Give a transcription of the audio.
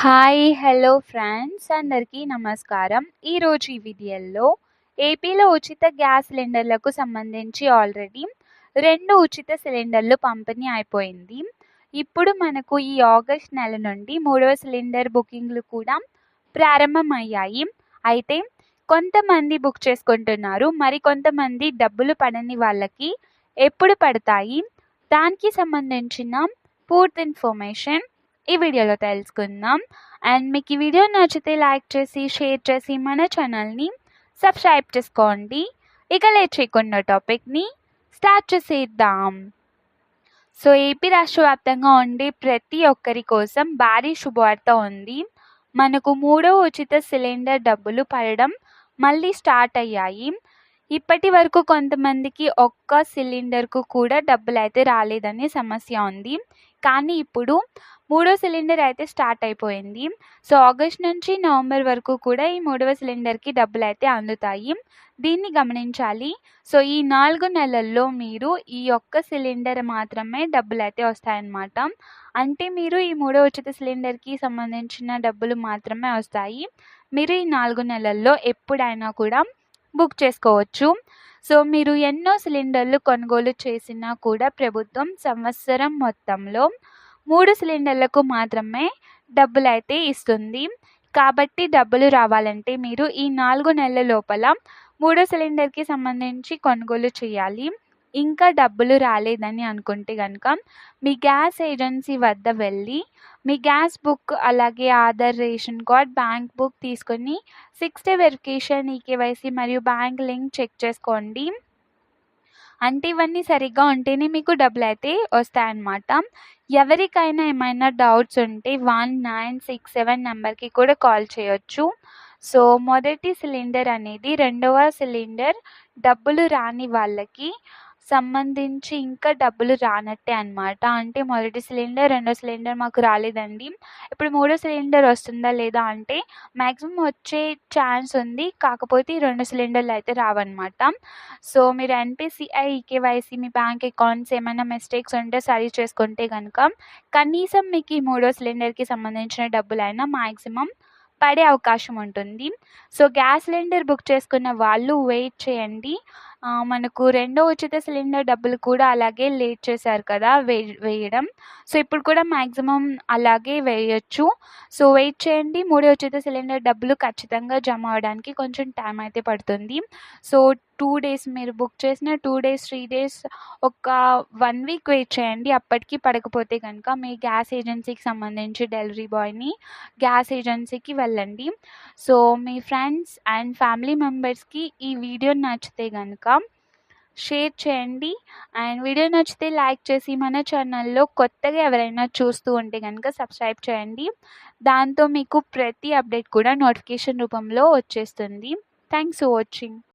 Hi hello friends అందరికీ నమస్కారం. ఈరోజు ఈ వీడియోలో ఏపీలో ఉచిత గ్యాస్ సిలిండర్లకు సంబంధించి ఆల్రెడీ రెండు ఉచిత సిలిండర్లు పంపిణీ అయిపోయింది. ఇప్పుడు మనకు ఈ ఆగస్ట్ నెల నుండి మూడవ సిలిండర్ బుకింగ్లు కూడా ప్రారంభమయ్యాయి. అయితే కొంతమంది బుక్ చేసుకుంటున్నారు. మరి కొంతమంది డబ్బులు పడని వాళ్ళకి ఎప్పుడు పడతాయి? దానికి సంబంధించిన పూర్తి ఇన్ఫర్మేషన్ ఈ వీడియోలో తెలుసుకుందాం. అండ్ మీకు ఈ వీడియో నచ్చితే లైక్ చేసి షేర్ చేసి మన ఛానల్ని సబ్స్క్రైబ్ చేసుకోండి. ఇక లేట్ చేయకుండా టాపిక్ని స్టార్ట్ చేసేద్దాం. సో ఏపీ రాష్ట్ర వ్యాప్తంగా ఉండే ప్రతి ఒక్కరి కోసం భారీ శుభవార్త ఉంది. మనకు మూడో ఉచిత సిలిండర్ డబ్బులు పడడం మళ్ళీ స్టార్ట్ అయ్యాయి. ఇప్పటి వరకు కొంతమందికి ఒక్క సిలిండర్కు కూడా డబ్బులు అయితే రాలేదని సమస్య ఉంది. కానీ ఇప్పుడు మూడో సిలిండర్ అయితే స్టార్ట్ అయిపోయింది. సో ఆగస్ట్ నుంచి నవంబర్ వరకు కూడా ఈ మూడవ సిలిండర్కి డబ్బులు అయితే అందుతాయి. దీన్ని గమనించాలి. సో ఈ నాలుగు నెలల్లో మీరు ఈ ఒక్క సిలిండర్ మాత్రమే డబ్బులు అయితే వస్తాయన్నమాట. అంటే మీరు ఈ మూడో ఉచిత సిలిండర్కి సంబంధించిన డబ్బులు మాత్రమే వస్తాయి. మీరు ఈ నాలుగు నెలల్లో ఎప్పుడైనా కూడా బుక్ చేసుకోవచ్చు. సో మీరు ఎన్నో సిలిండర్లు కొనుగోలు చేసినా కూడా ప్రభుత్వం సంవత్సరం మొత్తంలో మూడు సిలిండర్లకు మాత్రమే డబ్బులు అయితే ఇస్తుంది. కాబట్టి డబ్బులు రావాలంటే మీరు ఈ నాలుగు నెలల లోపల మూడో సిలిండర్కి సంబంధించి కొనుగోలు చేయాలి. ఇంకా డబ్బులు రాలేదని అనుకుంటే కనుక మీ గ్యాస్ ఏజెన్సీ వద్ద వెళ్ళి మీ గ్యాస్ బుక్ అలాగే Aadhaar ration card bank book తీసుకొని సిక్స్ డే వెరిఫికేషన్ ఈకేవైసీ మరియు బ్యాంక్ లింక్ చెక్ చేసుకోండి. అంటే ఇవన్నీ సరిగ్గా ఉంటేనే మీకు డబ్బులు అయితే వస్తాయన్నమాట. ఎవరికైనా ఏమైనా డౌట్స్ ఉంటే వన్ నైన్ సిక్స్ సెవెన్ నెంబర్కి కూడా కాల్ చేయొచ్చు. సో మొదటి సిలిండర్ అనేది రెండవ సిలిండర్ డబ్బులు రాని వాళ్ళకి సంబంధించి ఇంకా డబ్బులు రానట్టే అనమాట అంటే మొదటి సిలిండర్ రెండో సిలిండర్ మాకు రాలేదండి. ఇప్పుడు మూడో సిలిండర్ వస్తుందా లేదా అంటే మ్యాక్సిమం వచ్చే ఛాన్స్ ఉంది. కాకపోతే ఈ రెండు సిలిండర్లు అయితే రావన్నమాట. సో మీరు ఎన్పిసిఐ ఈకేవైసీ మీ బ్యాంక్ అకౌంట్స్ ఏమైనా మిస్టేక్స్ ఉంటే సరి చేసుకుంటే కనుక కనీసం మీకు ఈ మూడో సిలిండర్కి సంబంధించిన డబ్బులైనా మ్యాక్సిమం పడే అవకాశం ఉంటుంది. సో గ్యాస్ సిలిండర్ బుక్ చేసుకున్న వాళ్ళు వెయిట్ చేయండి. మనకు రెండో ఉచిత సిలిండర్ డబ్బులు కూడా అలాగే లేట్ చేశారు కదా వే వేయడం. సో ఇప్పుడు కూడా మ్యాక్సిమం అలాగే వేయచ్చు. సో వెయిట్ చేయండి. మూడో ఉచిత సిలిండర్ డబ్బులు ఖచ్చితంగా జమ అవడానికి కొంచెం టైం అయితే పడుతుంది. సో టూ డేస్ మీరు బుక్ చేసిన టూ డేస్ త్రీ డేస్ ఒక వన్ వీక్ వెయిట్ చేయండి. అప్పటికి పడకపోతే కనుక మీ గ్యాస్ ఏజెన్సీకి సంబంధించి డెలివరీ బాయ్ని గ్యాస్ ఏజెన్సీకి వెళ్ళండి. సో మీ ఫ్రెండ్స్ అండ్ ఫ్యామిలీ మెంబర్స్కి ఈ వీడియో నచ్చితే కనుక షేర్ చేయండి. అండ్ వీడియో నచ్చితే లైక్ చేసి మన ఛానల్లో కొత్తగా ఎవరైనా చూస్తూ ఉంటే కనుక సబ్స్క్రైబ్ చేయండి. దాంతో మీకు ప్రతి అప్డేట్ కూడా నోటిఫికేషన్ రూపంలో వచ్చేస్తుంది. Thanks for watching.